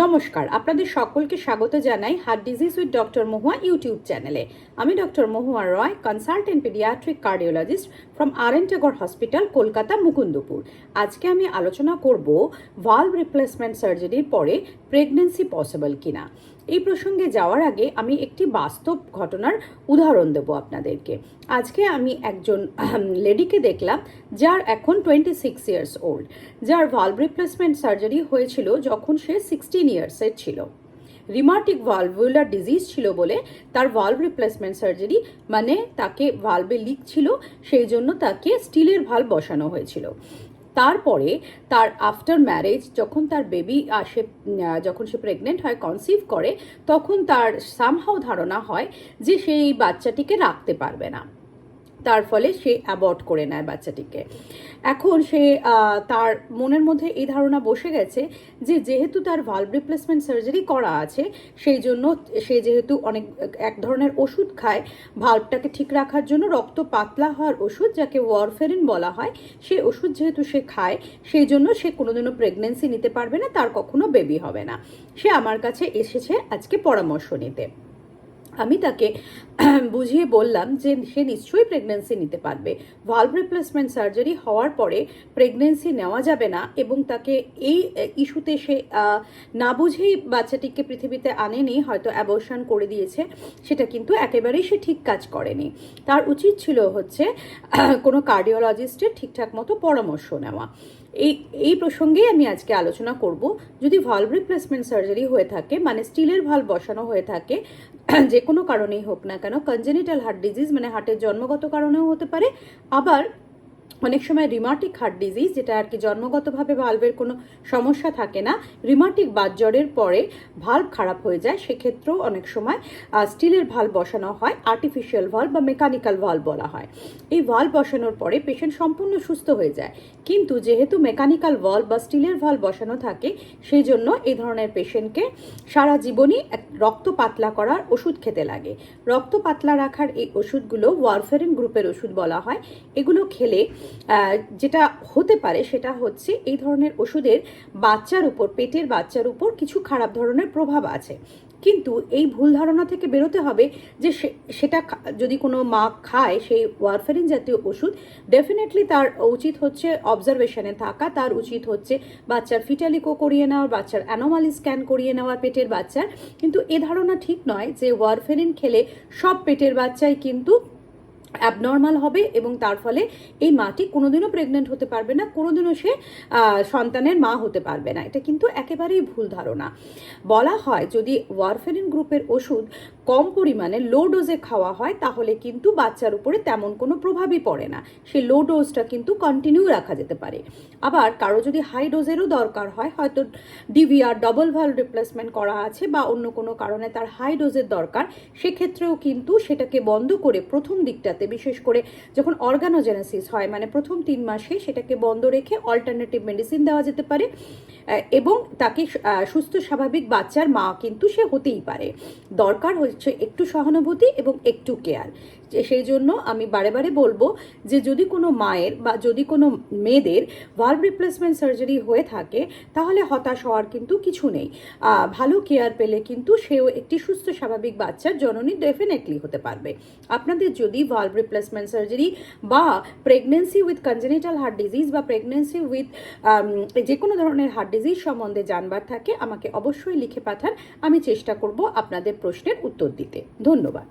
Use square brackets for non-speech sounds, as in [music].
নমস্কার, আপনাদের সকলকে স্বাগত জানাই heart disease with doctor Mohua YouTube চ্যানেলে আমি doctor Mohua Roy consultant paediatric cardiologist from R N hospital Kolkata Mukundapur আজকে আমি আলোচনা করব ভালভ রিপ্লেসমেন্ট সার্জারির পরে প্রেগন্যান্সি পসিবল কিনা। এই প্রসঙ্গে যাওয়ার আগে আমি একটি বাস্তব ঘটনার উদাহরণ দেব আপনাদেরকে। আজকে আমি একজন লেডিকে দেখলাম, যার এখন টোয়েন্টি সিক্স ইয়ার্স ওল্ড যার ভালভ রিপ্লেসমেন্ট সার্জারি হয়েছিল যখন সে সিক্সটিন ইয়ার্সের ছিল। রিমাটিক ভালভুলার ডিজিজ ছিল বলে তার ভাল্ভ রিপ্লেসমেন্ট সার্জারি মানে তাকে ভাল্ভে লিক ছিল, সেই জন্য তাকে স্টিলের ভালভ বসানো হয়েছিল। তারপরে তার আফটার ম্যারেজ যখন তার বেবি আসে যখন সে প্রেগনেন্ট হয় কনসিভ করে, তখন তার সামহাও ধারণা হয় যে সেই বাচ্চাটিকে রাখতে পারবে না। তার ফলে সে অ্যাবর্ট করে নেয় বাচ্চাটিকে। এখন সে তার মনের মধ্যে এই ধারণা বসে গেছে যে যেহেতু তার ভালভ রিপ্লেসমেন্ট সার্জারি করা আছে, সেই জন্য সে যেহেতু অনেক, এক ধরনের ওষুধ খায় ভাল্বটাকে ঠিক রাখার জন্য রক্ত পাতলা হওয়ার ওষুধ, যাকে ওয়ারফেরিন বলা হয়, সেই ওষুধ যেহেতু সে খায়, সেই জন্য সে কোনোদিনও প্রেগনেন্সি নিতে পারবে না, তার কখনো বেবি হবে না। সে আমার কাছে এসেছে আজকে পরামর্শ নিতে। আমি তাকে [clears throat] বুঝিয়ে বললাম যে সে নিশ্চয়ই প্রেগনেন্সি নিতে পারবে। ভালভ রিপ্লেসমেন্ট সার্জারি হওয়ার পরে প্রেগনেন্সি নেওয়া যাবে না এবং তাকে এই ইস্যুতে সে না বুঝেই বাচ্চাটিকে পৃথিবীতে আনেনি, হয়তো অ্যাবর্শন করে দিয়েছে, সেটা কিন্তু একেবারেই সে ঠিক কাজ করেনি। তার উচিত ছিল হচ্ছে [clears throat] কোনো কার্ডিওলজিস্টের ঠিকঠাক মতো পরামর্শ নেওয়া। এই এই প্রসঙ্গেই আমি আজকে আলোচনা করব। যদি ভালভ রিপ্লেসমেন্ট সার্জারি হয়ে থাকে মানে স্টিলের ভালভ বসানো হয়ে থাকে, [clears throat] যে কোনো কারণেই হোক না কেন কনজেনিটাল হার্ট ডিজিজ মানে হার্টের জন্মগত কারণেও হতে পারে, আবার অনেক সময় রিমাটিক হার্ট ডিজিজ যেটা আর কি জন্মগতভাবে ভালভের কোনো সমস্যা থাকে না রিমাটিক বাতজ্বরের পরে ভালভ খারাপ হয়ে যায়, সেক্ষেত্রেও অনেক সময় স্টিলের ভালভ বসানো হয় আর্টিফিশিয়াল ভালভ বা মেকানিক্যাল ভালভ বলা হয়। এই ভালভ বসানোর পরে পেশেন্ট সম্পূর্ণ সুস্থ হয়ে যায়। কিন্তু যেহেতু মেকানিক্যাল ভালভ বা স্টিলের ভালভ বসানো থাকে, সেই জন্য এই ধরনের পেশেন্টকে সারা জীবনই রক্ত পাতলা করার ওষুধ খেতে লাগে। রক্ত পাতলা রাখার এই ওষুধগুলো ওয়ারফেরিন গ্রুপের ওষুধ বলা হয়। এগুলো খেলে যেটা হতে পারে সেটা হচ্ছে এই ধরনের ওষুধের বাচ্চার উপর, পেটের বাচ্চার উপর কিছু খারাপ ধরনের প্রভাব আছে। কিন্তু এই ভুল ধারণা থেকে বেরোতে হবে যে সেটা যদি কোনো মা খায় সেই ওয়ারফেরিন জাতীয় ওষুধ ডেফিনেটলি তার উচিত হচ্ছে অবজারভেশনে থাকা। তার উচিত হচ্ছে বাচ্চার ফিটালিকো করিয়ে নেওয়ার বাচ্চার অ্যানোমালি স্ক্যান করিয়ে নেওয়ার পেটের বাচ্চার। কিন্তু এ ধারণা ঠিক নয় যে ওয়ারফেরিন খেলে সব পেটের বাচ্চাই কিন্তু অ্যাবনর্মাল হবে এবং তার ফলে এই মাটি কোনোদিনও প্রেগনেন্ট হতে পারবে না, কোনোদিনও সে সন্তানের মা হতে পারবে না। এটা কিন্তু একেবারেই ভুল ধারণা। বলা হয় যদি ওয়ারফেরিন গ্রুপের ওষুধ কম পরিমাণে লো ডোজে খাওয়া হয়, তাহলে কিন্তু বাচ্চার উপরে তেমন কোনো প্রভাবই পড়ে না। সেই লো ডোজটা কিন্তু কন্টিনিউ রাখা যেতে পারে। আবার কারও যদি হাই ডোজেরও দরকার হয়, হয়তো ডিভিআর ডবল ভালো রিপ্লেসমেন্ট করা আছে বা অন্য কোনো কারণে তার হাই ডোজের দরকার, সেক্ষেত্রেও কিন্তু সেটাকে বন্ধ করে প্রথম দিকটাতে বিশেষ করে যখন অর্গানোজেনেসিস হয় মানে প্রথম তিন মাসে সেটাকে বন্ধ রেখে অল্টারনেটিভ মেডিসিন দেওয়া যেতে পারে এবং তাকে সুস্থ, স্বাভাবিক বাচ্চার মা কিন্তু সে হতেই পারে। দরকার হচ্ছে একটু সহানুভূতি এবং একটু কেয়ার সেই জন্য আমি বারে বারে বলব যে যদি কোনো মায়ের বা যদি কোনো মেয়েদের ভালভ রিপ্লেসমেন্ট সার্জারি হয়ে থাকে, তাহলে হতাশ হওয়ার কিন্তু কিছু নেই। ভালো কেয়ার পেলে কিন্তু সেও একটি সুস্থ, স্বাভাবিক বাচ্চার জননী ডেফিনেটলি হতে পারবে। আপনাদের যদি ভালভ রিপ্লেসমেন্ট সার্জারি বা pregnancy with congenital heart disease বা প্রেগনেন্সি উইথ যে কোনো ধরনের হার্ট ডিজিজ সম্বন্ধে জানবার থাকে, আমাকে অবশ্যই লিখে পাঠান। আমি চেষ্টা করব আপনাদের প্রশ্নের উত্তর দিতে। ধন্যবাদ।